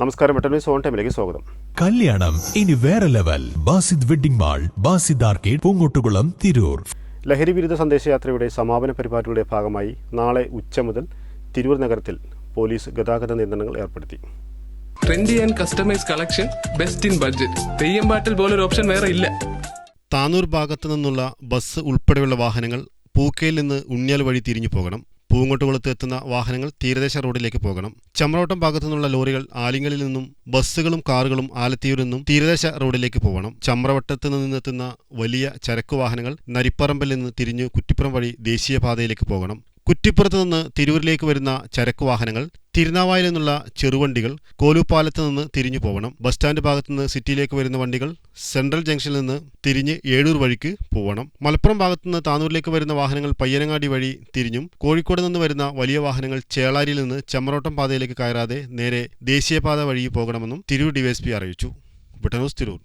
നമസ്കാരം വെട്ടനൂർ സോൺ ടൈമിലേക്ക് സ്വാഗതം. കല്യാണം ഇനി വേറെ level. Basid wedding mall Basid arcade Poongottukulam Tirur. ലഹരി വിരുദ്ധ സന്ദേശയാത്രയുടെ സമാപന പരിപാടിയുടെ ഭാഗമായി നാളെ ഉച്ച മുതൽ തിരൂർ നഗരത്തിൽ പോലീസ് ഗതാഗത നിയന്ത്രണങ്ങൾ ഏർപ്പെടുത്തി. Trendy and customise collection best in budget theyyam പാട്ടിൽ പോലൊരു ഓപ്ഷൻ വേറെ ഇല്ല. താനൂർ ഭാഗത്തു നിന്നുള്ള ബസ് ഉൾപ്പെടെയുള്ള വാഹനങ്ങൾ പൂക്കയിൽ നിന്ന് ഉണ്ണിയാൽ വഴി തിരിഞ്ഞു പോകണം. പൂങ്ങോട്ടുകുളത്ത് എത്തുന്ന വാഹനങ്ങൾ തീരദേശ റോഡിലേക്ക് പോകണം. ചമ്രോട്ടം ഭാഗത്തു നിന്നുള്ള ലോറികൾ ആലിങ്ങലിൽ നിന്നും ബസ്സുകളും കാറുകളും ആലത്തിയൂരിൽ നിന്നും തീരദേശ റോഡിലേക്ക് പോകണം ചമ്രവട്ടത്ത് നിന്നെത്തുന്ന വലിയ ചരക്ക് വാഹനങ്ങൾ നരിപ്പറമ്പിൽ നിന്ന് തിരിഞ്ഞു കുറ്റിപ്പുറം വഴി ദേശീയപാതയിലേക്ക് പോകണം. കുറ്റിപ്പുറത്ത് നിന്ന് തിരൂരിലേക്ക് വരുന്ന ചരക്ക് വാഹനങ്ങൾ തിരുനാവായിൽ നിന്നുള്ള ചെറുവണ്ടികൾ കോലൂപ്പാലത്ത് നിന്ന് തിരിഞ്ഞു പോകണം ബസ് സ്റ്റാൻഡ് ഭാഗത്ത് നിന്ന് സിറ്റിയിലേക്ക് വരുന്ന വണ്ടികൾ സെൻട്രൽ ജംഗ്ഷനിൽ നിന്ന് തിരിഞ്ഞ് ഏഴൂർ വഴിക്ക് പോകണം മലപ്പുറം ഭാഗത്ത് നിന്ന് താനൂരിലേക്ക് വരുന്ന വാഹനങ്ങൾ പയ്യനങ്ങാടി വഴി തിരിഞ്ഞും കോഴിക്കോട് നിന്ന് വരുന്ന വലിയ വാഹനങ്ങൾ ചേളാരിയിൽ നിന്ന് ചമ്മറോട്ടം പാതയിലേക്ക് കയറാതെ നേരെ ദേശീയപാത വഴി പോകണമെന്നും തിരൂർ ഡിവൈഎസ്പി അറിയിച്ചു. ബ്രിട്ടനൂസ് തിരൂർ.